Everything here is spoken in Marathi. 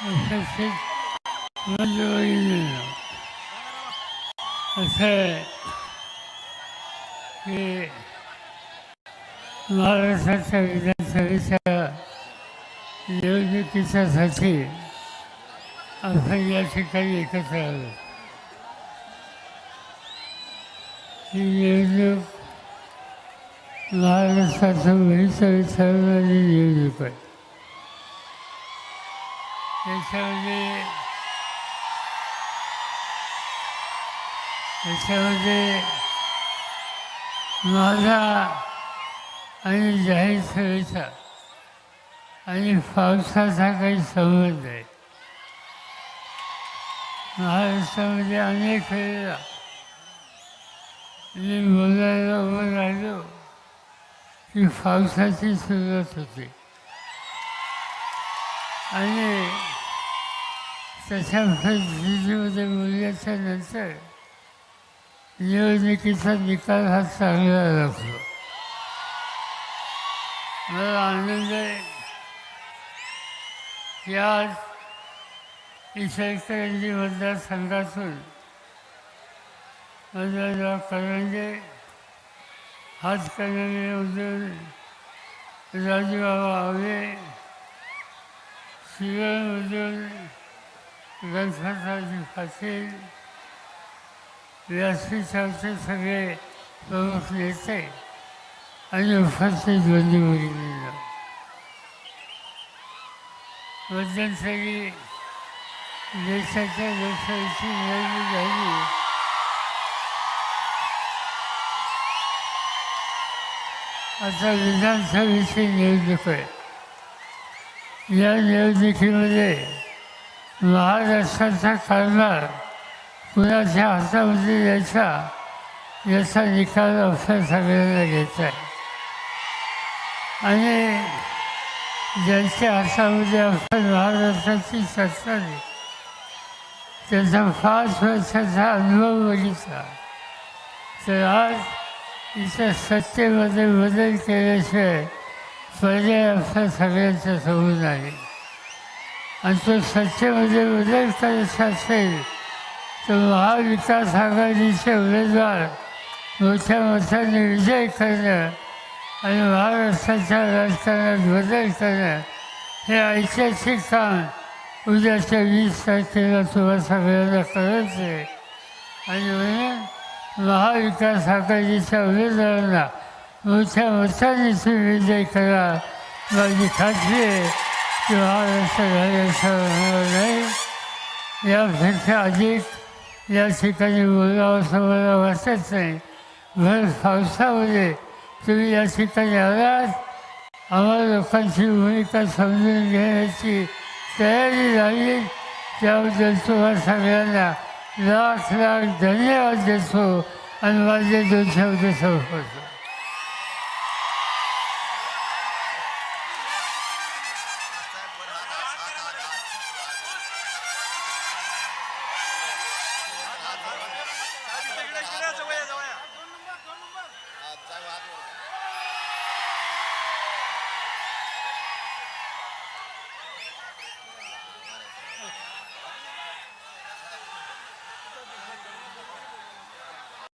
उपस्थित मंजुळीनं असं आहे की महाराष्ट्राच्या विधानसभेच्या निवडणुकीच्यासाठी आपण या ठिकाणी एकत्र आलो ही निवडणूक महाराष्ट्राचं भविष्य ठरवणारी निवडणूक आहे त्याच्यामध्ये त्याच्यामध्ये माझा आणि जाहीर सभेचा आणि पावसाचा काही संबंध आहे. महाराष्ट्रामध्ये अनेक वेळेला मी बोलायला उभं राहिलो की पावसाची सुरुवात होते. आणि तशा परिस्थितीमध्ये बोलल्याच्या नंतर निवडणुकीचा निकाल हा चांगला लागतो मला आनंद आहे की आज इचलकरंजी मतदारसंघातून मतदार करंजे हातकणंगलेमधून राजूबाबा आवे शिवमधून गणपतरावजी पाटील व्यासपीठावरचे सगळे प्रमुख नेते आणि उपस्थित बंधुभगिनींना मध्यंतरी देशाच्या लोकशाहीची निवडणूक झाली आता विधानसभेची निवडणूक आहे. या निवडणुकीमध्ये महाराष्ट्राचा कारभार कुणाच्या हातामध्ये यायचा याचा निकाल आपल्या सगळ्यांना घ्यायचा आहे. आणि ज्यांच्या हातामध्ये आपण महाराष्ट्राची सत्ता आहे त्यांचा पाच वर्षाचा अनुभव बघितला. तर आज इथं सत्तेमध्ये बदल केल्याशिवाय पर्याय असं सगळ्यांच्या समोर आहे. आणि तो सत्तेमध्ये बदल करायचा असेल तर महाविकास आघाडीचे उमेदवार मोठ्या मताने विजय करणं आणि महाराष्ट्राच्या राजकारणात बदल करणं हे ऐतिहासिक काम उद्याच्या वीस तारखेला तुम्हाला सगळ्यांना करायचं आहे आणि म्हणून महाविकास आघाडीच्या उमेदवारांना मोठ्या मताने तुम्ही विजय करा माझी खात्री की महाराष्ट्र होणार नाही यापेक्षा अधिक या ठिकाणी बोलावं असं मला वाटत नाही भर पावसामध्ये तुम्ही या ठिकाणी आलात आम्हाला लोकांची भूमिका समजून घेण्याची तयारी झाली त्याबद्दल तुम्हाला सगळ्यांना लाख लाख धन्यवाद देतो आणि माझे दोन शब्द संपवतो